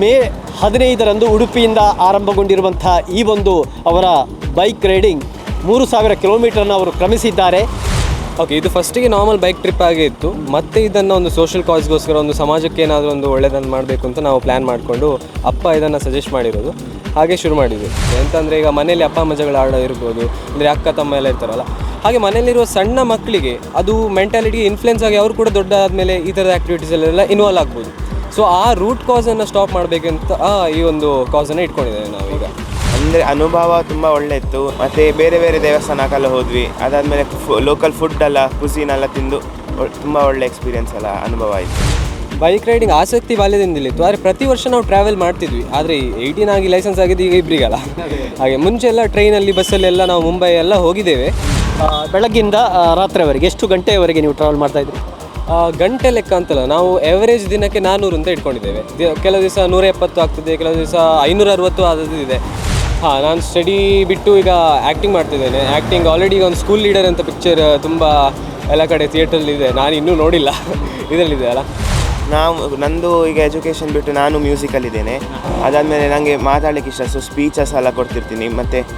ಮೇ ಹದಿನೈದರಂದು ಉಡುಪಿಯಿಂದ ಆರಂಭಗೊಂಡಿರುವಂಥ ಈ ಒಂದು ಅವರ ಬೈಕ್ ರೈಡಿಂಗ್ ಮೂರು ಸಾವಿರ ಕಿಲೋಮೀಟರ್ನ ಅವರು ಕ್ರಮಿಸಿದ್ದಾರೆ. ಓಕೆ ಇದು ಫಸ್ಟಿಗೆ ನಾರ್ಮಲ್ ಬೈಕ್ ಟ್ರಿಪ್ ಆಗೇ ಇತ್ತು. ಮತ್ತೆ ಇದನ್ನು ಒಂದು ಸೋಷಿಯಲ್ ಕಾಸ್ಗೋಸ್ಕರ ಒಂದು ಸಮಾಜಕ್ಕೆ ಏನಾದರೂ ಒಂದು ಒಳ್ಳೆಯದನ್ನು ಮಾಡಬೇಕು ಅಂತ ನಾವು ಪ್ಲ್ಯಾನ್ ಮಾಡಿಕೊಂಡು ಅಪ್ಪ ಇದನ್ನು ಸಜೆಸ್ಟ್ ಮಾಡಿರೋದು. ಹಾಗೆ ಶುರು ಮಾಡಿದ್ವಿ. ಎಂತಂದರೆ ಈಗ ಮನೆಯಲ್ಲಿ ಅಪ್ಪ ಅಮ್ಮ ಜಗಳ ಆಡೋ ಇರ್ಬೋದು, ಅಂದರೆ ಅಕ್ಕ, ತಮ್ಮ ಎಲ್ಲ ಇರ್ತಾರಲ್ಲ. ಹಾಗೆ ಮನೆಯಲ್ಲಿರುವ ಸಣ್ಣ ಮಕ್ಕಳಿಗೆ ಅದು ಮೆಂಟಾಲಿಟಿಗೆ ಇನ್ಫ್ಲುಯೆನ್ಸ್ ಆಗಿ ಅವರು ಕೂಡ ದೊಡ್ಡ ಆದಮೇಲೆ ಈ ಥರದ ಆ್ಯಕ್ಟಿವಿಟೀಸಲ್ಲೆಲ್ಲ ಇನ್ವಾಲ್ವ್ ಆಗ್ಬೋದು. ಸೊ ಆ ರೂಟ್ ಕಾಸನ್ನು ಸ್ಟಾಪ್ ಮಾಡಬೇಕಂತ ಈ ಒಂದು ಕಾಸನ್ನು ಇಟ್ಕೊಂಡಿದ್ದೇವೆ ನಾವೀಗ ಅಂದರೆ ಅನುಭವ ತುಂಬ ಒಳ್ಳೆ ಇತ್ತು ಮತ್ತು ಬೇರೆ ಬೇರೆ ದೇವಸ್ಥಾನಕ್ಕೆಲ್ಲ ಹೋದ್ವಿ. ಅದಾದಮೇಲೆ ಲೋಕಲ್ ಫುಡ್ ಎಲ್ಲ ಕುಸಿನ್ ಎಲ್ಲ ತಿಂದು ತುಂಬ ಒಳ್ಳೆ ಎಕ್ಸ್ಪೀರಿಯನ್ಸ್ ಎಲ್ಲ ಅನುಭವ ಆಯಿತು. ಬೈಕ್ ರೈಡಿಂಗ್ ಆಸಕ್ತಿ ಬಾಲ್ಯದಿಂದಲಿತ್ತು ಆದರೆ ಪ್ರತಿ ವರ್ಷ ನಾವು ಟ್ರಾವೆಲ್ ಮಾಡ್ತಿದ್ವಿ. ಆದರೆ ಏಯ್ಟೀನ್ ಆಗಿ ಲೈಸೆನ್ಸ್ ಆಗಿದ್ದು ಈಗ ಇಬ್ಬರಿಗಲ್ಲ ಹಾಗೆ ಮುಂಚೆ ಎಲ್ಲ ಟ್ರೈನಲ್ಲಿ ಬಸ್ಸಲ್ಲೆಲ್ಲ ನಾವು ಮುಂಬೈ ಎಲ್ಲ ಹೋಗಿದ್ದೇವೆ. ಬೆಳಗ್ಗಿಂದ ರಾತ್ರಿವರೆಗೆ ಎಷ್ಟು ಗಂಟೆವರೆಗೆ ನೀವು ಟ್ರಾವೆಲ್ ಮಾಡ್ತಾ ಇದ್ರಿ? ಆ, ಗಂಟೆ ಲೆಕ್ಕ ಅಂತಲ್ಲ ನಾವು ಎವರೇಜ್ ದಿನಕ್ಕೆ ನಾನ್ನೂರು ಅಂತ ಇಟ್ಕೊಂಡಿದ್ದೇವೆ. ದಿ- ಕೆಲವು ದಿವಸ ನೂರ ಎಪ್ಪತ್ತು ಆಗ್ತದೆ ಕೆಲವು ದಿವಸ ಐನೂರ ಅರವತ್ತು ಆದದ್ದು ಇದೆ. ಹಾಂ ನಾನು ಸ್ಟಡಿ ಬಿಟ್ಟು ಈಗ ಆ್ಯಕ್ಟಿಂಗ್ ಮಾಡ್ತಿದ್ದೇನೆ. ಆ್ಯಕ್ಟಿಂಗ್ ಆಲ್ರೆಡಿ ಈಗ ಒಂದು ಸ್ಕೂಲ್ ಲೀಡರ್ ಅಂತ ಪಿಕ್ಚರ್ ತುಂಬ ಎಲ್ಲ ಕಡೆ ಥಿಯೇಟ್ರಲ್ಲಿದೆ ನಾನು ಇನ್ನೂ ನೋಡಿಲ್ಲ. ಇದರಲ್ಲಿದೆ ಅಲ್ಲ? ನಾವು ನಂದು ಈಗ ಎಜುಕೇಷನ್ ಬಿಟ್ಟು ನಾನು ಮ್ಯೂಸಿಕಲ್ಲಿದ್ದೇನೆ ಅದಾದಮೇಲೆ ನನಗೆ ಮಾತಾಡಲಿಕ್ಕೆ ಇಷ್ಟ ಸೊ ಸ್ಪೀಚಸ್ ಎಲ್ಲ ಕೊಡ್ತಿರ್ತೀನಿ. ಮತ್ತು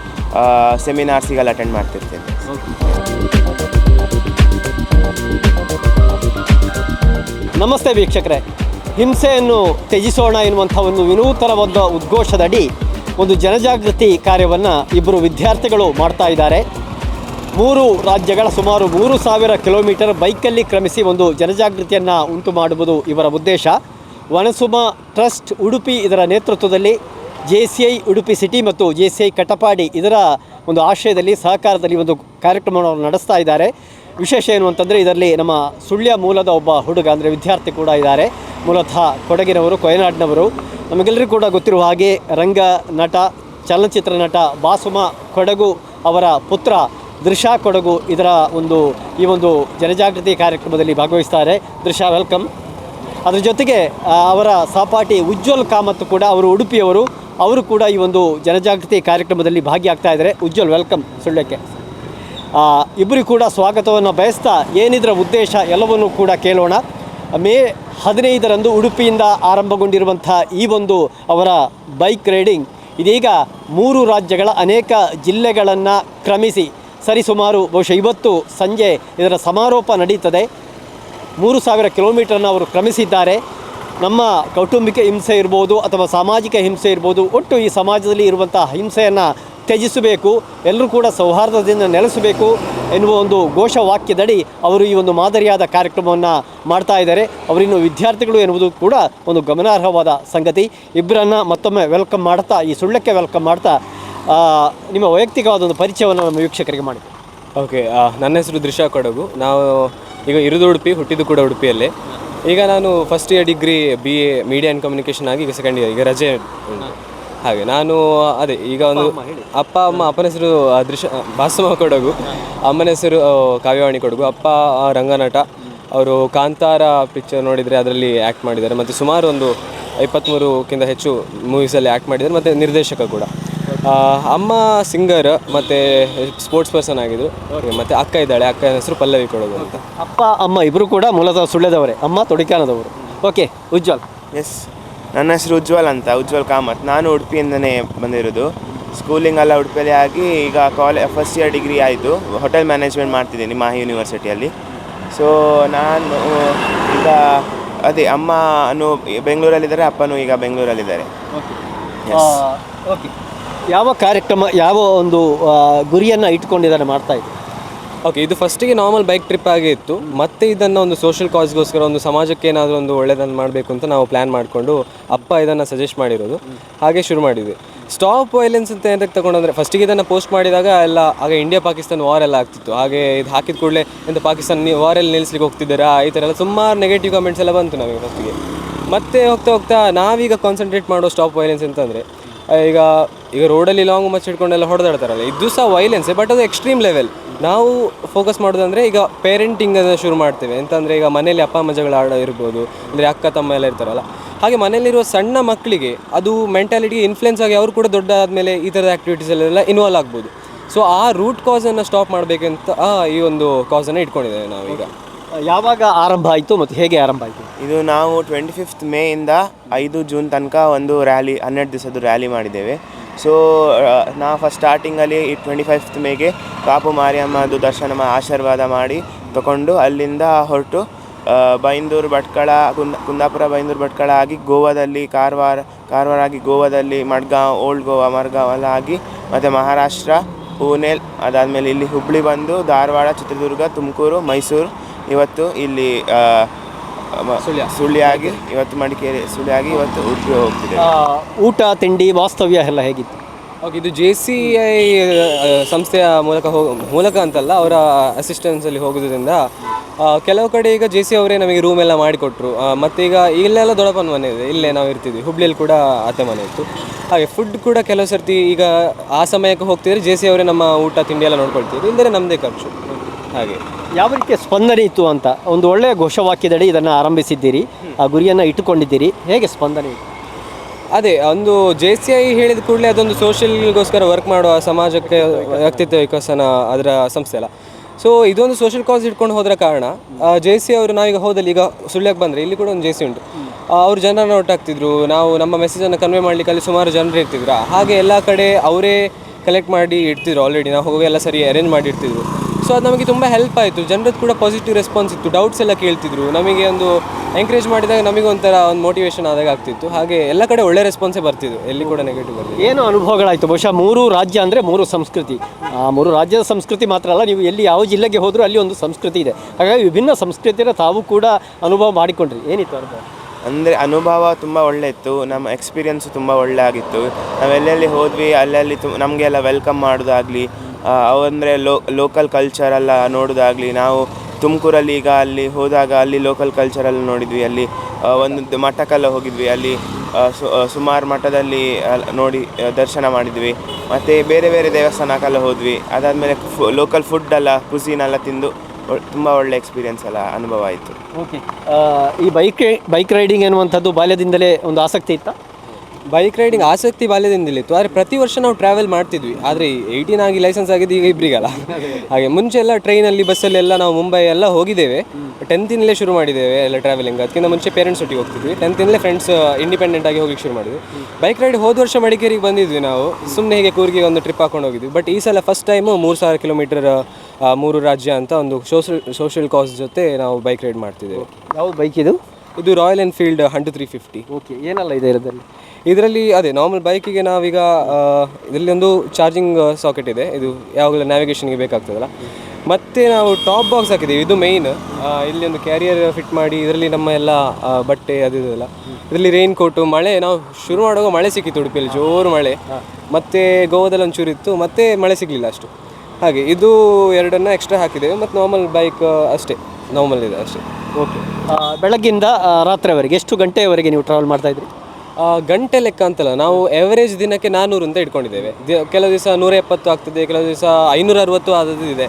ಸೆಮಿನಾರ್ಸಿಗೆಲ್ಲ ಅಟೆಂಡ್ ಮಾಡ್ತಿರ್ತೇನೆ. ನಮಸ್ತೆ ವೀಕ್ಷಕರೇ. ಹಿಂಸೆಯನ್ನು ತ್ಯಜಿಸೋಣ ಎನ್ನುವಂಥ ಒಂದು ವಿನೂತನವಾದ ಉದ್ಘೋಷದಡಿ ಒಂದು ಜನಜಾಗೃತಿ ಕಾರ್ಯವನ್ನು ಇಬ್ಬರು ವಿದ್ಯಾರ್ಥಿಗಳು ಮಾಡ್ತಾ ಇದ್ದಾರೆ. ಮೂರು ರಾಜ್ಯಗಳ ಸುಮಾರು ಮೂರು ಸಾವಿರ ಕಿಲೋಮೀಟರ್ ಬೈಕಲ್ಲಿ ಕ್ರಮಿಸಿ ಒಂದು ಜನಜಾಗೃತಿಯನ್ನು ಉಂಟು ಮಾಡುವುದು ಇವರ ಉದ್ದೇಶ. ವನಸುಮ ಟ್ರಸ್ಟ್ ಉಡುಪಿ ಇದರ ನೇತೃತ್ವದಲ್ಲಿ J C I Udupi city ಮತ್ತು ಜೆ ಸಿ ಐ ಕಟಪಾಡಿ ಇದರ ಒಂದು ಆಶಯದಲ್ಲಿ ಸಹಕಾರದಲ್ಲಿ ಒಂದು ಕಾರ್ಯಕ್ರಮವನ್ನು ನಡೆಸ್ತಾ ಇದ್ದಾರೆ. ವಿಶೇಷ ಏನು ಅಂತಂದರೆ ಇದರಲ್ಲಿ ನಮ್ಮ ಸುಳ್ಯ ಮೂಲದ ಒಬ್ಬ ಹುಡುಗ, ಅಂದರೆ ವಿದ್ಯಾರ್ಥಿ ಕೂಡ ಇದ್ದಾರೆ. ಮೂಲತಃ ಕೊಡಗಿನವರು, ಕೊಯನಾಡಿನವರು. ನಮಗೆಲ್ಲರಿಗೂ ಕೂಡ ಗೊತ್ತಿರುವ ಹಾಗೆ ರಂಗ ನಟ, ಚಲನಚಿತ್ರ ನಟ ಬಾಸುಮ ಕೊಡಗು ಅವರ ಪುತ್ರ ದೃಶಾ ಕೊಡಗು ಇದರ ಒಂದು ಈ ಒಂದು ಜನಜಾಗೃತಿ ಕಾರ್ಯಕ್ರಮದಲ್ಲಿ ಭಾಗವಹಿಸ್ತಾರೆ. ದೃಶಾ ವೆಲ್ಕಮ್. ಅದರ ಜೊತೆಗೆ ಅವರ ಸಹಪಾಠಿ ಉಜ್ವಲ್ ಕಾಮತ್ ಕೂಡ ಅವರು ಉಡುಪಿಯವರು. ಅವರು ಕೂಡ ಈ ಒಂದು ಜನಜಾಗೃತಿ ಕಾರ್ಯಕ್ರಮದಲ್ಲಿ ಭಾಗಿಯಾಗ್ತಾ ಇದ್ದಾರೆ. ಉಜ್ವಲ್, ವೆಲ್ಕಮ್ ಸುಳ್ಯಕ್ಕೆ. ಇಬ್ಬರಿಗೂ ಕೂಡ ಸ್ವಾಗತವನ್ನು ಬಯಸ್ತಾ ಏನಿದ್ರ ಉದ್ದೇಶ ಎಲ್ಲವನ್ನೂ ಕೂಡ ಕೇಳೋಣ. ಮೇ ಹದಿನೈದರಂದು ಉಡುಪಿಯಿಂದ ಆರಂಭಗೊಂಡಿರುವಂಥ ಈ ಒಂದು ಅವರ ಬೈಕ್ ರೈಡಿಂಗ್ ಇದೀಗ ಮೂರು ರಾಜ್ಯಗಳ ಅನೇಕ ಜಿಲ್ಲೆಗಳನ್ನು ಕ್ರಮಿಸಿ ಸರಿಸುಮಾರು ಬಹುಶಃ ಇವತ್ತು ಸಂಜೆ ಇದರ ಸಮಾರೋಪ ನಡೀತದೆ. ಮೂರು ಸಾವಿರ ಕಿಲೋಮೀಟರ್ನ ಅವರು ಕ್ರಮಿಸಿದ್ದಾರೆ. ನಮ್ಮ ಕೌಟುಂಬಿಕ ಹಿಂಸೆ ಇರ್ಬೋದು ಅಥವಾ ಸಾಮಾಜಿಕ ಹಿಂಸೆ ಇರ್ಬೋದು, ಒಟ್ಟು ಈ ಸಮಾಜದಲ್ಲಿ ಇರುವಂಥ ಹಿಂಸೆಯನ್ನು ತ್ಯಜಿಸಬೇಕು, ಎಲ್ಲರೂ ಕೂಡ ಸೌಹಾರ್ದದಿಂದ ನೆಲೆಸಬೇಕು ಎನ್ನುವ ಒಂದು ಘೋಷವಾಕ್ಯದಡಿ ಅವರು ಈ ಒಂದು ಮಾದರಿಯಾದ ಕಾರ್ಯಕ್ರಮವನ್ನು ಮಾಡ್ತಾ ಇದ್ದಾರೆ. ಅವರಿನ್ನು ವಿದ್ಯಾರ್ಥಿಗಳು ಎನ್ನುವುದು ಕೂಡ ಒಂದು ಗಮನಾರ್ಹವಾದ ಸಂಗತಿ. ಇಬ್ಬರನ್ನು ಮತ್ತೊಮ್ಮೆ ವೆಲ್ಕಮ್ ಮಾಡ್ತಾ, ಈ ಸುಳ್ಳಕ್ಕೆ ವೆಲ್ಕಮ್ ಮಾಡ್ತಾ ನಿಮ್ಮ ವೈಯಕ್ತಿಕವಾದ ಒಂದು ಪರಿಚಯವನ್ನು ನಮ್ಮ ವೀಕ್ಷಕರಿಗೆ ಮಾಡಿ. ಓಕೆ ನನ್ನ ಹೆಸರು ದೃಶ್ಯ ಕೊಡಗು. ನಾವು ಈಗ ಇರೋದು ಉಡುಪಿ, ಹುಟ್ಟಿದ್ದು ಕೂಡ ಉಡುಪಿಯಲ್ಲೇ. ಈಗ ನಾನು first year degree B A media and communication ಆಗಿ ಈಗ ಸೆಕೆಂಡ್ ಇಯರ್ ಈಗ ರಜೆ. ಹಾಗೆ ನಾನು ಅದೇ ಈಗ ಒಂದು ಅಪ್ಪ ಅಮ್ಮ ಅಪ್ಪನ ಹೆಸರು ಅದೃಶ್ಯ ದೃಶ್ಯ ಭಾಸಮ ಕೊಡಗು. ಅಮ್ಮನ ಹೆಸರು ಕಾವ್ಯವಾಣಿ ಕೊಡಗು. ಅಪ್ಪ ರಂಗನಟ. ಅವರು ಕಾಂತಾರ ಪಿಕ್ಚರ್ ನೋಡಿದರೆ ಅದರಲ್ಲಿ ಆ್ಯಕ್ಟ್ ಮಾಡಿದ್ದಾರೆ. ಮತ್ತು ಸುಮಾರು ಒಂದು ಇಪ್ಪತ್ತ್ಮೂರಕ್ಕಿಂತ ಹೆಚ್ಚು ಮೂವೀಸಲ್ಲಿ ಆ್ಯಕ್ಟ್ ಮಾಡಿದ್ದಾರೆ. ಮತ್ತು ನಿರ್ದೇಶಕ ಕೂಡ. ಅಮ್ಮ ಸಿಂಗರ್ ಮತ್ತು ಸ್ಪೋರ್ಟ್ಸ್ ಪರ್ಸನ್ ಆಗಿದ್ದರು ಮತ್ತು ಅಕ್ಕ ಇದ್ದಾಳೆ. ಅಕ್ಕ ಹೆಸರು ಪಲ್ಲವಿ ಕೊಡೋದು ಅಂತ. ಅಪ್ಪ ಅಮ್ಮ ಇಬ್ಬರು ಕೂಡ ಮೂಲತಃ ಸುಳ್ಳೆದವರೇ ಅಮ್ಮ ತೊಡಿಕಾನದವರು ಓಕೆ ಉಜ್ವಲ್. ಎಸ್ ನನ್ನ ಹೆಸರು ಉಜ್ವಲ್ ಅಂತ ಉಜ್ವಲ್ ಕಾಮತ್. ನಾನು ಉಡುಪಿಯಿಂದನೇ ಬಂದಿರೋದು. ಸ್ಕೂಲಿಂಗ್ ಎಲ್ಲ ಉಡುಪಿಯಲ್ಲಿ ಆಗಿ ಈಗ ಕಾಲೇ ಫಸ್ಟ್ ಇಯರ್ ಡಿಗ್ರಿ ಆಯಿತು. ಹೋಟೆಲ್ ಮ್ಯಾನೇಜ್ಮೆಂಟ್ ಮಾಡ್ತಿದ್ದೀನಿ ಮಾಹಿ ಯೂನಿವರ್ಸಿಟಿಯಲ್ಲಿ ಸೊ ನಾನು ಈಗ ಅದೇ ಅಮ್ಮನು ಬೆಂಗಳೂರಲ್ಲಿದ್ದಾರೆ ಅಪ್ಪನೂ ಈಗ ಬೆಂಗಳೂರಲ್ಲಿದ್ದಾರೆ. ಓಕೆ ಯಾವ ಕಾರ್ಯಕ್ರಮ ಯಾವ ಒಂದು ಗುರಿಯನ್ನು ಇಟ್ಕೊಂಡಿದ್ದಾರೆ ಮಾಡ್ತಾ ಇದ್ದಾರೆ? ಓಕೆ ಇದು ಫಸ್ಟಿಗೆ ನಾರ್ಮಲ್ ಬೈಕ್ ಟ್ರಿಪ್ ಆಗಿ ಇತ್ತು. ಮತ್ತೆ ಇದನ್ನು ಒಂದು ಸೋಷಿಯಲ್ ಕಾಸ್ಗೋಸ್ಕರ ಒಂದು ಸಮಾಜಕ್ಕೆ ಏನಾದರೂ ಒಂದು ಒಳ್ಳೆಯದನ್ನು ಮಾಡಬೇಕು ಅಂತ ನಾವು ಪ್ಲ್ಯಾನ್ ಮಾಡಿಕೊಂಡು ಅಪ್ಪ ಇದನ್ನು ಸಜೆಸ್ಟ್ ಮಾಡಿರೋದು. ಹಾಗೆ ಶುರು ಮಾಡಿದ್ವಿ. ಸ್ಟಾಪ್ ವೈಲೆನ್ಸ್ ಅಂತ ಏನಕ್ಕೆ ತಗೊಂಡಂದ್ರೆ ಫಸ್ಟಿಗೆ ಇದನ್ನು ಪೋಸ್ಟ್ ಮಾಡಿದಾಗ ಎಲ್ಲ, ಆಗ ಇಂಡಿಯಾ ಪಾಕಿಸ್ತಾನ ವಾರ್ ಎಲ್ಲ ಆಗ್ತಿತ್ತು. ಹಾಗೆ ಇದು ಹಾಕಿದ ಕೂಡಲೇ ಎಂತ ಪಾಕಿಸ್ತಾನ ವಾರಲ್ಲಿ ನಿಲ್ಲಿಸ್ಲಿಕ್ಕೆ ಹೋಗ್ತಿದ್ದೀರಾ. ಈ ಥರ ಎಲ್ಲ ಸುಮಾರು ನೆಗೆಟಿವ್ ಕಮೆಂಟ್ಸ್ ಎಲ್ಲ ಬಂತು ನಮಗೆ ಫಸ್ಟಿಗೆ ಮತ್ತೆ ಹೋಗ್ತಾ ಹೋಗ್ತಾ ನಾವೀಗ ಕಾನ್ಸಂಟ್ರೇಟ್ ಮಾಡೋ ಸ್ಟಾಪ್ ವೈಲೆನ್ಸ್ ಅಂತಂದರೆ ಈಗ ಈಗ ರೋಡಲ್ಲಿ ಲಾಂಗ್ ಮಚ್ ಹಿಡ್ಕೊಂಡೆಲ್ಲ ಹೊಡೆದಾಡ್ತಾರಲ್ಲ ಇದು ಸಹ ವೈಲೆನ್ಸೇ ಬಟ್ ಅದು ಎಕ್ಸ್ಟ್ರೀಮ್ ಲೆವೆಲ್ ನಾವು ಫೋಕಸ್ ಮಾಡೋದಂದರೆ ಈಗ ಪೇರೆಂಟಿಂಗ್ ಅನ್ನು ಶುರು ಮಾಡ್ತೇವೆ. ಎಂತಂದರೆ ಈಗ ಮನೆಯಲ್ಲಿ ಅಪ್ಪ ಅಮ್ಮ ಜಗಳ ಆಡೋ ಇರ್ಬೋದು ಅಂದರೆ ಅಕ್ಕ ತಮ್ಮ ಎಲ್ಲ ಇರ್ತಾರಲ್ಲ. ಹಾಗೆ ಮನೆಯಲ್ಲಿರುವ ಸಣ್ಣ ಮಕ್ಕಳಿಗೆ ಅದು ಮೆಂಟಾಲಿಟಿಗೆ ಇನ್ಫ್ಲುಯೆನ್ಸ್ ಆಗಿ ಅವರು ಕೂಡ ದೊಡ್ಡ ಆದಮೇಲೆ ಈ ಥರದ ಆ್ಯಕ್ಟಿವಿಟೀಸಲ್ಲೆಲ್ಲ ಇನ್ವಾಲ್ವ್ ಆಗ್ಬೋದು. ಸೊ ಆ ರೂಟ್ ಕಾಸನ್ನು ಸ್ಟಾಪ್ ಮಾಡಬೇಕಂತ ಈ ಒಂದು ಕಾಸನ್ನು ಇಟ್ಕೊಂಡಿದ್ದೇವೆ ನಾವೀಗ ಯಾವಾಗ ಆರಂಭ ಆಯಿತು ಮತ್ತು ಹೇಗೆ ಆರಂಭ ಆಯಿತು? ಇದು ನಾವು ಟ್ವೆಂಟಿ ಫಿಫ್ತ್ ಮೇಯಿಂದ ಐದು ಜೂನ್ ತನಕ ಒಂದು ರ್ಯಾಲಿ ಹನ್ನೆರಡು ದಿವಸದ ರ್ಯಾಲಿ ಮಾಡಿದ್ದೇವೆ. ಸೊ ನಾ ಫಸ್ಟ್ ಸ್ಟಾರ್ಟಿಂಗಲ್ಲಿ ಈ ಟ್ವೆಂಟಿ ಫಿಫ್ತ್ ಮೇಗೆ ಕಾಪು ಮಾರಿಯಮ್ಮದು ದರ್ಶನ ಆಶೀರ್ವಾದ ಮಾಡಿ ತಗೊಂಡು ಅಲ್ಲಿಂದ ಹೊರಟು ಬೈಂದೂರು ಭಟ್ಕಳ, ಕುಂದ ಕುಂದಾಪುರ ಬೈಂದೂರು ಭಟ್ಕಳ ಆಗಿ ಗೋವಾದಲ್ಲಿ ಕಾರವಾರ ಕಾರವಾರ ಆಗಿ ಗೋವಾದಲ್ಲಿ ಮಡ್ಗಾಂವ್ ಓಲ್ಡ್ ಗೋವಾ ಮರ್ಗಾಂವ್ ಎಲ್ಲ ಆಗಿ ಮತ್ತು ಮಹಾರಾಷ್ಟ್ರ, ಪುಣೆ ಅದಾದಮೇಲೆ ಇಲ್ಲಿ ಹುಬ್ಬಳ್ಳಿ ಬಂದು ಧಾರವಾಡ, ಚಿತ್ರದುರ್ಗ, ತುಮಕೂರು, ಮೈಸೂರು, ಇವತ್ತು ಇಲ್ಲಿ ಆ, ಮ- ಸುಳ್ಯವಾಗಿ ಇವತ್ತು ಮಡಿಕೇರಿ ಸುಳ್ಯಾಗಿ ಇವತ್ತು ಉಡುಪಿ ಹೋಗ್ತಿದೆ ಊಟ ತಿಂಡಿ ವಾಸ್ತವ್ಯ ಎಲ್ಲ ಹೇಗಿತ್ತು? ಓಕೆ ಇದು ಜೆ ಸಿ ಐ ಸಂಸ್ಥೆಯ ಮೂಲಕ ಹೋಗ ಮೂಲಕ ಅಂತಲ್ಲ ಅವರ ಅಸಿಸ್ಟೆನ್ಸಲ್ಲಿ ಹೋಗೋದ್ರಿಂದ ಕೆಲವು ಕಡೆ ಈಗ ಜೆ ಸಿ ಅವರೇ ನಮಗೆ ರೂಮ್ ಎಲ್ಲ ಮಾಡಿಕೊಟ್ರು. ಈಗ ಇಲ್ಲೆಲ್ಲ ದೊಡ್ಡಪ್ಪನ ಮನೆ ಇದೆ. ಇಲ್ಲೇ ನಾವು ಇರ್ತಿದ್ವಿ. ಹುಬ್ಳಿಯಲ್ಲಿ ಕೂಡ ಅತ್ತೆ ಮನೆ ಇತ್ತು. ಹಾಗೆ ಫುಡ್ ಕೂಡ ಕೆಲವು ಸರ್ತಿ ಈಗ ಆ ಸಮಯಕ್ಕೆ ಹೋಗ್ತಿದ್ರೆ ಜೆ ಸಿ ಅವರೇ ನಮ್ಮ ಊಟ ತಿಂಡಿ ಎಲ್ಲ ನೋಡ್ಕೊಳ್ತೀವಿ ಇಲ್ಲದೇ ನಮ್ಮದೇ ಖರ್ಚು. ಹಾಗೆ. ಯಾವ ರೀತಿಯ ಸ್ಪಂದನೆ ಇತ್ತು ಅಂತ? ಒಂದು ಒಳ್ಳೆಯ ಘೋಷವಾಕ್ಯದಡಿ ಇದನ್ನು ಆರಂಭಿಸಿದ್ದೀರಿ. ಆ ಗುರಿಯನ್ನು ಇಟ್ಟುಕೊಂಡಿದ್ದೀರಿ. ಹೇಗೆ ಸ್ಪಂದನೆ ಇತ್ತು? ಅದೇ, ಒಂದು ಜೆ ಸಿ ಐ ಹೇಳಿದ ಕೂಡಲೇ ಅದೊಂದು ಸೋಷಿಯಲ್ಗೋಸ್ಕರ ವರ್ಕ್ ಮಾಡುವ ಸಮಾಜಕ್ಕೆ ವ್ಯಕ್ತಿತ್ವ ವಿಕಸನ ಅದರ ಸಂಸ್ಥೆ ಅಲ್ಲ. ಸೊ ಇದೊಂದು ಸೋಷಿಯಲ್ ಕಾಸ್ ಇಟ್ಕೊಂಡು ಹೋದ್ರ ಕಾರಣ ಜೆ ಸಿ ಅವರು ನಾವೀಗ ಹೋದಲ್ಲಿ ಈಗ ಸುಳ್ಯಕ್ಕೆ ಬಂದರೆ ಇಲ್ಲಿ ಕೂಡ ಒಂದು ಜೆ ಸಿ ಉಂಟು. ಅವರು ಜನರನ್ನು ಒಟ್ಟಾಗ್ತಿದ್ರು ನಾವು ನಮ್ಮ ಮೆಸೇಜನ್ನು ಕನ್ವೆ ಮಾಡ್ಲಿಕ್ಕೆ ಅಲ್ಲಿ ಸುಮಾರು ಜನರು ಇರ್ತಿದ್ರು. ಹಾಗೆ ಎಲ್ಲ ಕಡೆ ಅವರೇ ಕಲೆಕ್ಟ್ ಮಾಡಿ ಇಡ್ತಿದ್ರು ಆಲ್ರೆಡಿ ನಾವು ಹೋಗಿ ಎಲ್ಲ ಸರಿ ಅರೇಂಜ್ ಮಾಡಿ ಇಡ್ತಿದ್ರು. ಸೊ ಅದು ನಮಗೆ ತುಂಬ ಹೆಲ್ಪ್ ಆಯಿತು. ಜನರದ್ದು ಕೂಡ ಪಾಸಿಟಿವ್ ರೆಸ್ಪಾನ್ಸ್ ಇತ್ತು. ಡೌಟ್ಸ್ ಎಲ್ಲ ಕೇಳ್ತಿದ್ರು. ನಮಗೆ ಒಂದು ಎಂಕರೇಜ್ ಮಾಡಿದಾಗ ನಮಗೆ ಒಂಥರ ಒಂದು ಮೋಟಿವೇಶನ್ ಆದಾಗ ಆಗ್ತಿತ್ತು. ಹಾಗೆ ಎಲ್ಲ ಕಡೆ ಒಳ್ಳೆ ರೆಸ್ಪಾನ್ಸೇ ಬರ್ತಿದ್ದು ಎಲ್ಲಿ ಕೂಡ ನೆಗೆಟಿವ್ ಬರ್ತಿತ್ತು ಏನು ಅನುಭವಗಳಾಯಿತು? ಬಹುಶಃ ಮೂರು ರಾಜ್ಯ ಅಂದರೆ ಮೂರು ಸಂಸ್ಕೃತಿ. ಆ ಮೂರು ರಾಜ್ಯದ ಸಂಸ್ಕೃತಿ ಮಾತ್ರ ಅಲ್ಲ ನೀವು ಎಲ್ಲಿ ಯಾವ ಜಿಲ್ಲೆಗೆ ಹೋದರೂ ಅಲ್ಲಿ ಒಂದು ಸಂಸ್ಕೃತಿ ಇದೆ. ಹಾಗಾಗಿ ವಿಭಿನ್ನ ಸಂಸ್ಕೃತಿಯನ್ನು ತಾವು ಕೂಡ ಅನುಭವ ಮಾಡಿಕೊಂಡ್ರಿ. ಏನಿತ್ತು ಅನುಭವ? ಅಂದರೆ ಅನುಭವ ತುಂಬ ಒಳ್ಳೆ ಇತ್ತು ನಮ್ಮ ಎಕ್ಸ್ಪೀರಿಯನ್ಸ್ ತುಂಬ ಒಳ್ಳೆ ಆಗಿತ್ತು. ನಾವು ಎಲ್ಲೆಲ್ಲಿ ಹೋದ್ವಿ ಅಲ್ಲಲ್ಲಿ ತು ನಮಗೆಲ್ಲ ವೆಲ್ಕಮ್ ಮಾಡೋದಾಗಲಿ ಅವಂದರೆ ಲೋ ಲೋಕಲ್ ಕಲ್ಚರೆಲ್ಲ ನೋಡೋದಾಗಲಿ, ನಾವು ತುಮಕೂರಲ್ಲಿ ಈಗ ಅಲ್ಲಿ ಹೋದಾಗ ಅಲ್ಲಿ ಲೋಕಲ್ ಕಲ್ಚರೆಲ್ಲ ನೋಡಿದ್ವಿ. ಅಲ್ಲಿ ಒಂದು ಮಠಕ್ಕೆಲ್ಲ ಹೋಗಿದ್ವಿ. ಅಲ್ಲಿ ಸುಮಾರು ಮಠದಲ್ಲಿ ನೋಡಿ ದರ್ಶನ ಮಾಡಿದ್ವಿ. ಮತ್ತು ಬೇರೆ ಬೇರೆ ದೇವಸ್ಥಾನಕ್ಕೆಲ್ಲ ಹೋದ್ವಿ. ಅದಾದಮೇಲೆ ಫು ಲೋಕಲ್ ಫುಡ್ಡೆಲ್ಲ ಎಲ್ಲ ಕುಸಿನ್ ಎಲ್ಲ ತಿಂದು ತುಂಬ ಒಳ್ಳೆ ಎಕ್ಸ್ಪೀರಿಯನ್ಸ್ ಎಲ್ಲ ಅನುಭವ ಆಯಿತು. ಓಕೆ ಈ ಬೈಕ್ ಬೈಕ್ ರೈಡಿಂಗ್ ಎನ್ನುವಂಥದ್ದು ಬಾಲ್ಯದಿಂದಲೇ ಒಂದು ಆಸಕ್ತಿ ಇತ್ತಾ? ಬೈಕ್ ರೈಡಿಂಗ್ ಆಸಕ್ತಿ ಬಾಲ್ಯದಿಂದಲಿತ್ತು ಆದರೆ ಪ್ರತಿ ವರ್ಷ ನಾವು ಟ್ರಾವೆಲ್ ಮಾಡ್ತಿದ್ವಿ. ಆದರೆ ಏಯ್ಟೀನ್ ಆಗಿ ಲೈಸೆನ್ಸ್ ಆಗಿದ್ದು ಈಗ ಇಬ್ಬರಿಗಲ್ಲ ಹಾಗೆ ಮುಂಚೆ ಎಲ್ಲ ಟ್ರೈನಲ್ಲಿ ಬಸ್ಸಲ್ಲಿ ಎಲ್ಲ ನಾವು ಮುಂಬೈ ಎಲ್ಲ ಹೋಗಿದ್ದೇವೆ. ಟೆಂತಿನಲ್ಲೇ ಶುರು ಮಾಡಿದ್ದೇವೆ ಎಲ್ಲ ಟ್ರಾವೆಲಿಂಗ್ ಅದಕ್ಕಿಂತ ಮುಂಚೆ ಪೇರೆಂಟ್ಸ್ ಒಟ್ಟಿಗೆ ಹೋಗ್ತಿದ್ವಿ. ಟೆಂತಿನಲ್ಲೇ ಫ್ರೆಂಡ್ಸ್ ಇಂಡಿಪೆಂಡೆಂಟ್ ಆಗಿ ಹೋಗಿ ಶುರು ಮಾಡಿದ್ವಿ. ಬೈಕ್ ರೈಡ್ ಹೋದ ವರ್ಷ ಮಡಿಕೇರಿಗೆ ಬಂದಿದ್ವಿ ನಾವು. ಸುಮ್ಮನೆ ಹೀಗೆ ಕೂರ್ಗೆ ಒಂದು ಟ್ರಿಪ್ ಹಾಕೊಂಡು ಹೋಗಿದ್ವಿ. ಬಟ್ ಈ ಸಲ ಫಸ್ಟ್ ಟೈಮು ಮೂರು ಸಾವಿರ ಕಿಲೋಮೀಟರ್ ಮೂರು ರಾಜ್ಯ ಅಂತ ಒಂದು ಸೋಷಲ್ ಸೋಷಿಯಲ್ ಕಾಸ್ ಜೊತೆ ನಾವು ಬೈಕ್ ರೈಡ್ ಮಾಡ್ತಿದ್ದೇವೆ. ಯಾವ ಬೈಕ್ ಇದು? ಇದು Royal Enfield hundred three fifty okay ಏನೆಲ್ಲ ಇದೆ ಇದರಲ್ಲಿ? ಇದರಲ್ಲಿ ಅದೇ ನಾರ್ಮಲ್ ಬೈಕಿಗೆ ನಾವೀಗ ಇದರಲ್ಲಿ ಒಂದು ಚಾರ್ಜಿಂಗ್ ಸಾಕೆಟ್ ಇದೆ. ಇದು ಯಾವಾಗಲೂ ನ್ಯಾವಿಗೇಷನ್ಗೆ ಬೇಕಾಗ್ತದಲ್ಲ. ಮತ್ತು ನಾವು ಟಾಪ್ ಬಾಕ್ಸ್ ಹಾಕಿದ್ದೀವಿ ಇದು ಮೇಯ್ನ್ ಇಲ್ಲಿ ಒಂದು ಕ್ಯಾರಿಯರ್ ಫಿಟ್ ಮಾಡಿ ಇದರಲ್ಲಿ ನಮ್ಮ ಎಲ್ಲ ಬಟ್ಟೆ ಅದು ಇದೆಲ್ಲ ಇದರಲ್ಲಿ ರೈನ್ ಕೋಟು ಮಳೆ ನಾವು ಶುರು ಮಾಡುವಾಗ ಮಳೆ ಸಿಕ್ಕಿತ್ತು ಉಡುಪಿಯಲ್ಲಿ ಜೋರು ಮಳೆ. ಮತ್ತೆ ಗೋವಾದಲ್ಲಿ ಒಂಚೂರು ಇತ್ತು ಮತ್ತೆ ಮಳೆ ಸಿಗಲಿಲ್ಲ ಅಷ್ಟು. ಹಾಗೆ ಇದು ಎರಡನ್ನ ಎಕ್ಸ್ಟ್ರಾ ಹಾಕಿದ್ದೇವೆ ಮತ್ತು ನಾರ್ಮಲ್ ಬೈಕ್ ಅಷ್ಟೇ. ಇದೆ ಅಷ್ಟೇ. ಓಕೆ ಬೆಳಗ್ಗಿಂದ ರಾತ್ರಿವರೆಗೆ ಎಷ್ಟು ಗಂಟೆಯವರೆಗೆ ನೀವು ಟ್ರಾವೆಲ್ ಮಾಡ್ತಾ ಇದ್ರಿ? ಆ, ಗಂಟೆ ಲೆಕ್ಕ ಅಂತಲ್ಲ ನಾವು ಎವರೇಜ್ ದಿನಕ್ಕೆ ನಾನ್ನೂರು ಅಂತ ಇಟ್ಕೊಂಡಿದ್ದೇವೆ. ದಿ- ಕೆಲವು ದಿವಸ ನೂರ ಎಪ್ಪತ್ತು ಆಗ್ತದೆ ಕೆಲವು ದಿವಸ ಐನೂರ ಅರವತ್ತು ಆದದ್ದು ಇದೆ.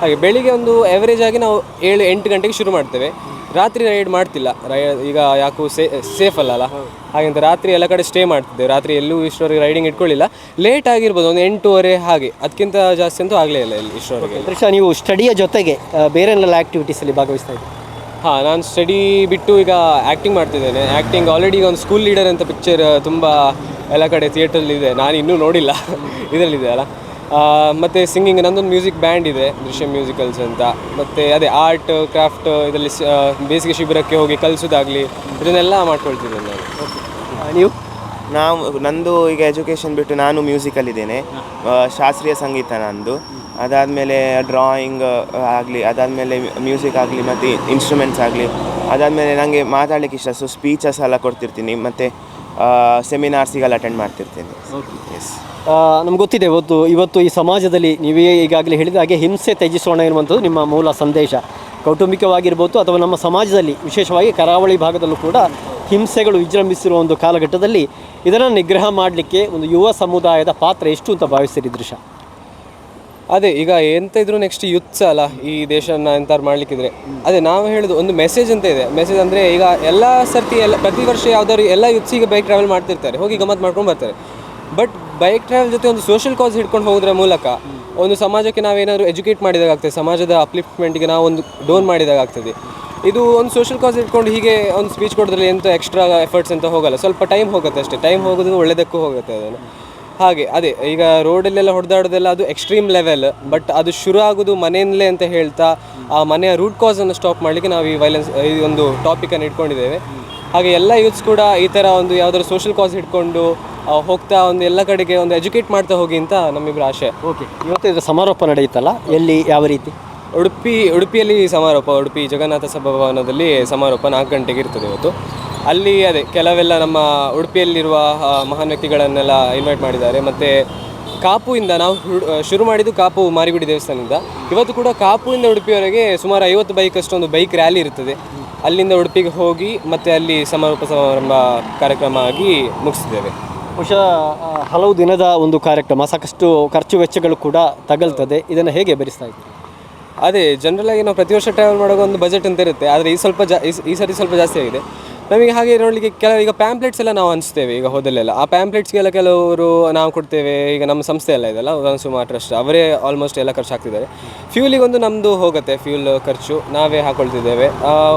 ಹಾಗೆ ಬೆಳಿಗ್ಗೆ ಒಂದು ಎವರೇಜ್ ಆಗಿ ನಾವು ಏಳು ಎಂಟು ಗಂಟೆಗೆ ಶುರು ಮಾಡ್ತೇವೆ. ರಾತ್ರಿ ರೈಡ್ ಮಾಡ್ತಿಲ್ಲ. ರೈ ಈಗ ಯಾಕೂ ಸೇ ಸೇಫ್ ಅಲ್ಲ ಹಾಗೆಂತ ರಾತ್ರಿ ಎಲ್ಲ ಕಡೆ ಸ್ಟೇ ಮಾಡ್ತಿದ್ದೆ. ರಾತ್ರಿ ಎಲ್ಲೂ ಇಷ್ಟರವರೆಗೆ ರೈಡಿಂಗ್ ಇಟ್ಕೊಳ್ಳಿಲ್ಲ. ಲೇಟ್ ಆಗಿರ್ಬೋದು ಒಂದು ಎಂಟೂವರೆ ಹಾಗೆ. ಅದಕ್ಕಿಂತ ಜಾಸ್ತಿ ಅಂತೂ ಆಗಲೇ ಇಲ್ಲ ಇಲ್ಲಿ ಇಷ್ಟರವರೆಗೆ ದೃಶ್ಯ ನೀವು ಸ್ಟಡಿಯ ಜೊತೆಗೆ ಬೇರೆ ಬೇರೆಲ್ಲ ಆ್ಯಕ್ಟಿವಿಟೀಸಲ್ಲಿ ಭಾಗವಹಿಸ್ತಾ ಇದ್ದೀವಿ ಹಾಂ ನಾನು ಸ್ಟಡಿ ಬಿಟ್ಟು ಈಗ ಆ್ಯಕ್ಟಿಂಗ್ ಮಾಡ್ತಿದ್ದೇನೆ. ಆ್ಯಕ್ಟಿಂಗ್ ಆಲ್ರೆಡಿ ಈಗ ಒಂದು ಸ್ಕೂಲ್ ಲೀಡರ್ ಅಂತ ಪಿಕ್ಚರ್ ತುಂಬ ಎಲ್ಲ ಕಡೆ ಥಿಯೇಟ್ರಲ್ಲಿ ಇದೆ. ನಾನು ಇನ್ನೂ ನೋಡಿಲ್ಲ. ಇದರಲ್ಲಿದೆ ಅಲ್ಲ? ಮತ್ತೆ ಸಿಂಗಿಂಗ್ ನಂದೊಂದು ಮ್ಯೂಸಿಕ್ ಬ್ಯಾಂಡ್ ಇದೆ ದೃಶ್ಯ ಮ್ಯೂಸಿಕಲ್ಸ್ ಅಂತ. ಮತ್ತು ಅದೇ ಆರ್ಟ್ ಕ್ರಾಫ್ಟ್ ಇದರಲ್ಲಿ ಸ- ಬೇಸಿಗೆ ಶಿಬಿರಕ್ಕೆ ಹೋಗಿ ಕಲಿಸೋದಾಗಲಿ ಇದನ್ನೆಲ್ಲ ಮಾಡ್ಕೊಳ್ತಿದ್ದೇನೆ ನಾನು. ನೀವು? ನಾವು ನಂದು ಈಗ ಎಜುಕೇಷನ್ ಬಿಟ್ಟು ನಾನು ಮ್ಯೂಸಿಕಲ್ ಇದ್ದೇನೆ. ಶಾಸ್ತ್ರೀಯ ಸಂಗೀತ ನಂದು. ಅದಾದಮೇಲೆ ಡ್ರಾಯಿಂಗ್ ಆಗಲಿ ಅದಾದಮೇಲೆ ಮ್ಯೂಸಿಕ್ ಆಗಲಿ ಮತ್ತು ಇನ್ಸ್ಟ್ರೂಮೆಂಟ್ಸ್ ಆಗಲಿ ಅದಾದಮೇಲೆ ನನಗೆ ಮಾತಾಡಲಿಕ್ಕೆ ಇಷ್ಟ ಸೊ ಸ್ಪೀಚಸ್ ಎಲ್ಲ ಕೊಡ್ತಿರ್ತೀನಿ. ಮತ್ತು ಸೆಮಿನಾರ್ಸಿಗೆಲ್ಲ ಅಟೆಂಡ್ ಮಾಡ್ತಿರ್ತೇನೆ. ಎಸ್ ನಮ್ಗೆ ಗೊತ್ತಿದೆ ಇವತ್ತು ಇವತ್ತು ಈ ಸಮಾಜದಲ್ಲಿ ನೀವೇ ಈಗಾಗಲೇ ಹೇಳಿದ ಹಾಗೆ ಹಿಂಸೆ ತ್ಯಜಿಸೋಣ ಇರುವಂಥದ್ದು ನಿಮ್ಮ ಮೂಲ ಸಂದೇಶ. ಕೌಟುಂಬಿಕವಾಗಿರ್ಬೋದು ಅಥವಾ ನಮ್ಮ ಸಮಾಜದಲ್ಲಿ ವಿಶೇಷವಾಗಿ ಕರಾವಳಿ ಭಾಗದಲ್ಲೂ ಕೂಡ ಹಿಂಸೆಗಳು ವಿಜೃಂಭಿಸಿರುವ ಒಂದು ಕಾಲಘಟ್ಟದಲ್ಲಿ ಇದನ್ನು ನಿಗ್ರಹ ಮಾಡಲಿಕ್ಕೆ ಒಂದು ಯುವ ಸಮುದಾಯದ ಪಾತ್ರ ಎಷ್ಟು ಅಂತ ಭಾವಿಸ್ತೀರಿ ದೃಶ್ಯ? ಅದೇ, ಈಗ ಎಂತ ಇದ್ರು ನೆಕ್ಸ್ಟ್ ಯುತ್ಸ ಅಲ್ಲ, ಈ ದೇಶನ ಎಂತಾರು ಮಾಡ್ಲಿಕ್ಕಿದ್ರೆ. ಅದೇ, ನಾವು ಹೇಳುದು ಒಂದು ಮೆಸೇಜ್ ಅಂತ ಇದೆ. ಮೆಸೇಜ್ ಅಂದರೆ ಈಗ ಎಲ್ಲ ಸರ್ತಿ ಎಲ್ಲ, ಪ್ರತಿ ವರ್ಷ ಯಾವ್ದಾದ್ರು ಎಲ್ಲ ಯುತ್ಸಿಗೆ ಬೈಕ್ ಟ್ರಾವೆಲ್ ಮಾಡ್ತಿರ್ತಾರೆ. ಹೋಗಿ ಗಮತ್ ಮಾಡ್ಕೊಂಡು ಬರ್ತಾರೆ. ಬಟ್ ಬೈಕ್ ಟ್ರಾವೆಲ್ ಜೊತೆ ಒಂದು ಸೋಷಿಯಲ್ ಕಾಸ್ ಹಿಡ್ಕೊಂಡು ಹೋಗೋದ್ರ ಮೂಲಕ ಒಂದು ಸಮಾಜಕ್ಕೆ ನಾವೇನಾದ್ರೂ ಎಜುಕೇಟ್ ಮಾಡಿದಾಗ ಆಗ್ತದೆ ಸಮಾಜದ ಅಪ್ಲಿಫ್ಟ್ಮೆಂಟ್ಗೆ ನಾವು ಒಂದು ಡೋನ್ ಮಾಡಿದಾಗ ಆಗ್ತದೆ ಇದು ಒಂದು ಸೋಷಿಯಲ್ ಕಾಸ್ ಇಟ್ಕೊಂಡು ಹೀಗೆ ಒಂದು ಸ್ಪೀಚ್ ಕೊಡೋದ್ರಲ್ಲಿ ಎಂತ ಎಕ್ಸ್ಟ್ರಾ ಎಫರ್ಟ್ಸ್ ಅಂತ ಹೋಗಲ್ಲ. ಸ್ವಲ್ಪ ಟೈಮ್ ಹೋಗುತ್ತೆ ಅಷ್ಟೇ. ಟೈಮ್ ಹೋಗೋದು ಒಳ್ಳೆದಕ್ಕೂ ಹೋಗುತ್ತೆ ಅದನ್ನು. ಹಾಗೆ ಅದೇ ಈಗ ರೋಡಲ್ಲೆಲ್ಲ ಹೊಡೆದಾಡೋದೆಲ್ಲ ಅದು ಎಕ್ಸ್ಟ್ರೀಮ್ ಲೆವೆಲ್ ಬಟ್ ಅದು ಶುರು ಆಗೋದು ಮನೆಯಲ್ಲೇ ಅಂತ ಹೇಳ್ತಾ ಆ ಮನೆಯ ರೂಟ್ ಕಾಸನ್ನು ಸ್ಟಾಪ್ ಮಾಡಲಿಕ್ಕೆ ನಾವು ಈ ವೈಲೆನ್ಸ್ ಈ ಒಂದು ಟಾಪಿಕನ್ನು ಇಟ್ಕೊಂಡಿದ್ದೇವೆ. ಹಾಗೆ ಎಲ್ಲ ಯೂತ್ಸ್ ಕೂಡ ಈ ಥರ ಒಂದು ಯಾವ್ದಾದ್ರು ಸೋಷಿಯಲ್ ಕಾಸ್ ಇಟ್ಕೊಂಡು ಹೋಗ್ತಾ ಒಂದು ಎಲ್ಲ ಕಡೆಗೆ ಒಂದು ಎಜುಕೇಟ್ ಮಾಡ್ತಾ ಹೋಗಿ ಅಂತ ನಮ್ಮಿಬ್ಬರ ಆಶೆ. ಓಕೆ ಇವತ್ತು ಇದು ಸಮಾರೋಪ ನಡೆಯುತ್ತಲ್ಲ ಎಲ್ಲಿ ಯಾವ ರೀತಿ? ಉಡುಪಿ ಉಡುಪಿಯಲ್ಲಿ ಸಮಾರೋಪ ಉಡುಪಿ ಜಗನ್ನಾಥ ಸಭಾಭವನದಲ್ಲಿ ಸಮಾರೋಪ ನಾಲ್ಕು ಗಂಟೆಗೆ ಇರ್ತದೆ ಇವತ್ತು. ಅಲ್ಲಿ ಅದೇ ಕೆಲವೆಲ್ಲ ನಮ್ಮ ಉಡುಪಿಯಲ್ಲಿರುವ ಮಹಾನ್ ವ್ಯಕ್ತಿಗಳನ್ನೆಲ್ಲ ಇನ್ವೈಟ್ ಮಾಡಿದ್ದಾರೆ. ಮತ್ತು ಕಾಪುಯಿಂದ ನಾವು ಹುಡ್- ಶುರು ಮಾಡಿದ್ದು ಕಾಪು ಮಾರಿಗುಡಿ ದೇವಸ್ಥಾನದಿಂದ. ಇವತ್ತು ಕೂಡ ಕಾಪುಯಿಂದ ಉಡುಪಿಯವರೆಗೆ ಸುಮಾರು ಐವತ್ತು ಬೈಕ್ ಅಷ್ಟೊಂದು ಬೈಕ್ ರ್ಯಾಲಿ ಇರ್ತದೆ. ಅಲ್ಲಿಂದ ಉಡುಪಿಗೆ ಹೋಗಿ ಮತ್ತೆ ಅಲ್ಲಿ ಸಮಾರೋಪ ಸಮಾರಂಭ ಕಾರ್ಯಕ್ರಮ ಆಗಿ ಮುಗಿಸಿದ್ದೇವೆ ಬಹುಶಃ ಹಲವು ದಿನದ ಒಂದು ಕಾರ್ಯಕ್ರಮ ಸಾಕಷ್ಟು ಖರ್ಚು ವೆಚ್ಚಗಳು ಕೂಡ ತಗಲ್ತದೆ. ಇದನ್ನು ಹೇಗೆ ಭರಿಸ್ತಾ ಇದ್ದೀವಿ ಅದೇ ಜನರಲ್ ಆಗಿ ನಾವು ಪ್ರತಿ ವರ್ಷ ಟ್ರಾವೆಲ್ ಮಾಡುವಾಗ ಒಂದು ಬಜೆಟ್ ಅಂತ ಇರುತ್ತೆ ಆದರೆ ಈ ಸ್ವಲ್ಪ ಜಾ ಈ ಸರಿ ಸ್ವಲ್ಪ ಜಾಸ್ತಿ ಆಗಿದೆ. ನಮಗೆ ಹಾಗೆ ನೋಡಲಿಕ್ಕೆ ಕೆಲವು, ಈಗ ಪ್ಯಾಂಪ್ಲೆಟ್ಸ್ ಎಲ್ಲ ನಾವು ಅನಿಸ್ತೇವೆ ಈಗ ಹೋದಲ್ಲೆಲ್ಲ. ಆ ಪ್ಯಾಂಪ್ಲೆಟ್ಸ್ಗೆಲ್ಲ ಕೆಲವರು ನಾವು ಕೊಡ್ತೇವೆ, ಈಗ ನಮ್ಮ ಸಂಸ್ಥೆ ಎಲ್ಲ ಇದೆಲ್ಲ ಸುಮಾರು ಟ್ರಸ್ಟ್ ಅವರೇ ಆಲ್ಮೋಸ್ಟ್ ಎಲ್ಲ ಖರ್ಚು ಹಾಕ್ತಿದ್ದಾರೆ. ಫ್ಯೂಲಿಗೊಂದು ನಮ್ಮದು ಹೋಗುತ್ತೆ ಫ್ಯೂಲ್ ಖರ್ಚು. ನಾವೇ ಹಾಕೊಳ್ತಿದ್ದೇವೆ.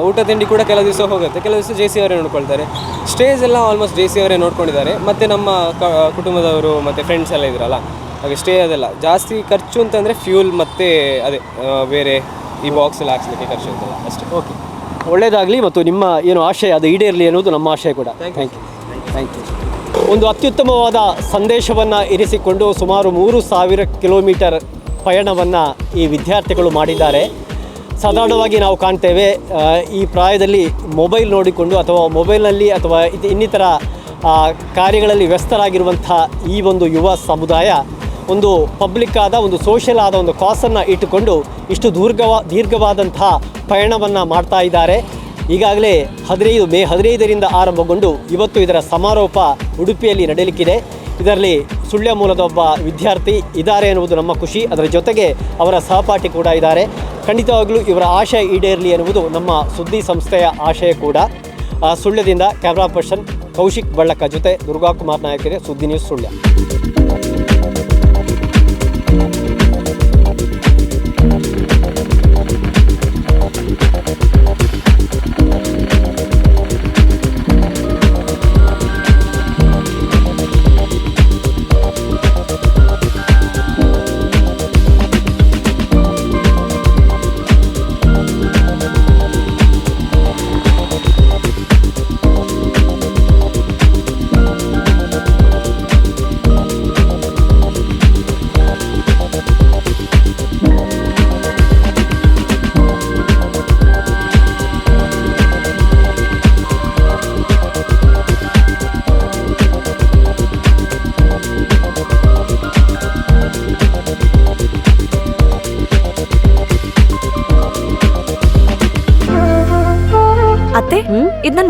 ಊಟ, ತಿಂಡಿ ಕೂಡ ಕೆಲವು ದಿವಸ ಹೋಗುತ್ತೆ. ಕೆಲವು ದಿವಸ ಜೆ ಸಿ ಅವರೇ ನೋಡ್ಕೊಳ್ತಾರೆ. ಸ್ಟೇಜ್ ಎಲ್ಲ ಆಲ್ಮೋಸ್ಟ್ ಜೆ ಸಿ ಅವರೇ ನೋಡ್ಕೊಂಡಿದ್ದಾರೆ. ಮತ್ತು ನಮ್ಮ ಕುಟುಂಬದವರು ಮತ್ತು ಫ್ರೆಂಡ್ಸ್ ಎಲ್ಲ ಇದ್ರಲ್ಲ, ಹಾಗೆ ಸ್ಟೇ ಅದೆಲ್ಲ. ಜಾಸ್ತಿ ಖರ್ಚು ಅಂತಂದರೆ ಫ್ಯೂಲ್ ಮತ್ತು ಅದೇ ಬೇರೆ ಈ ಬಾಕ್ಸ್ ಎಲ್ಲ ಹಾಕ್ಸ್ಲಿಕ್ಕೆ ಖರ್ಚು ಅಂತಲ್ಲ ಅಷ್ಟೇ. ಓಕೆ ಒಳ್ಳೆಯದಾಗಲಿ ಮತ್ತು ನಿಮ್ಮ ಏನು ಆಶಯ ಅದು ಈಡೇರಲಿ ಅನ್ನೋದು ನಮ್ಮ ಆಶಯ ಕೂಡ. ಥ್ಯಾಂಕ್ ಯು ಥ್ಯಾಂಕ್ ಯು ಒಂದು ಅತ್ಯುತ್ತಮವಾದ ಸಂದೇಶವನ್ನು ಇರಿಸಿಕೊಂಡು ಸುಮಾರು ಮೂರು ಸಾವಿರ ಕಿಲೋಮೀಟರ್ ಪಯಣವನ್ನು ಈ ವಿದ್ಯಾರ್ಥಿಗಳು ಮಾಡಿದ್ದಾರೆ. ಸಾಧಾರಣವಾಗಿ ನಾವು ಕಾಣ್ತೇವೆ ಈ ಪ್ರಾಯದಲ್ಲಿ ಮೊಬೈಲ್ ನೋಡಿಕೊಂಡು ಅಥವಾ ಮೊಬೈಲ್ನಲ್ಲಿ ಅಥವಾ ಇನ್ನಿತರ ಕಾರ್ಯಗಳಲ್ಲಿ ವ್ಯಸ್ತರಾಗಿರುವಂಥ ಈ ಒಂದು ಯುವ ಸಮುದಾಯ ಒಂದು ಪಬ್ಲಿಕ್ ಆದ, ಒಂದು ಸೋಷಿಯಲ್ ಆದ ಒಂದು ಕಾಸನ್ನು ಇಟ್ಟುಕೊಂಡು ಇಷ್ಟು ದೀರ್ಘವ, ದೀರ್ಘವಾದಂಥ ಪಯಣವನ್ನು ಮಾಡ್ತಾ ಇದ್ದಾರೆ. ಈಗಾಗಲೇ ಹದಿನೈದು, ಮೇ ಹದಿನೈದರಿಂದ ಆರಂಭಗೊಂಡು ಇವತ್ತು ಇದರ ಸಮಾರೋಪ ಉಡುಪಿಯಲ್ಲಿ ನಡೆಯಲಿಕ್ಕಿದೆ. ಇದರಲ್ಲಿ ಸುಳ್ಯ ಮೂಲದ ಒಬ್ಬ ವಿದ್ಯಾರ್ಥಿ ಇದ್ದಾರೆ ಎನ್ನುವುದು ನಮ್ಮ ಖುಷಿ. ಅದರ ಜೊತೆಗೆ ಅವರ ಸಹಪಾಠಿ ಕೂಡ ಇದ್ದಾರೆ. ಖಂಡಿತವಾಗಲೂ ಇವರ ಆಶಯ ಈಡೇರಲಿ ಎನ್ನುವುದು ನಮ್ಮ ಸುದ್ದಿ ಸಂಸ್ಥೆಯ ಆಶಯ ಕೂಡ. ಸುಳ್ಯದಿಂದ ಕ್ಯಾಮ್ರಾ ಪರ್ಸನ್ ಕೌಶಿಕ್ ಬಳ್ಳಕ್ಕ ಜೊತೆ ದುರ್ಗಾಕುಮಾರ್ ನಾಯಕರಿಗೆ ಸುದ್ದಿ ನ್ಯೂಸ್ ಸುಳ್ಯ.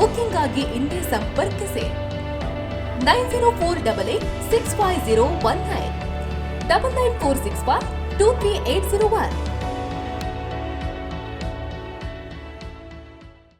Booking ಆಗಿ ಇಂದೇ ಸಂಪರ್ಕಿಸಿ. Nine zero four double eight six five zero one nine. Double nine four six five two three eight zero one.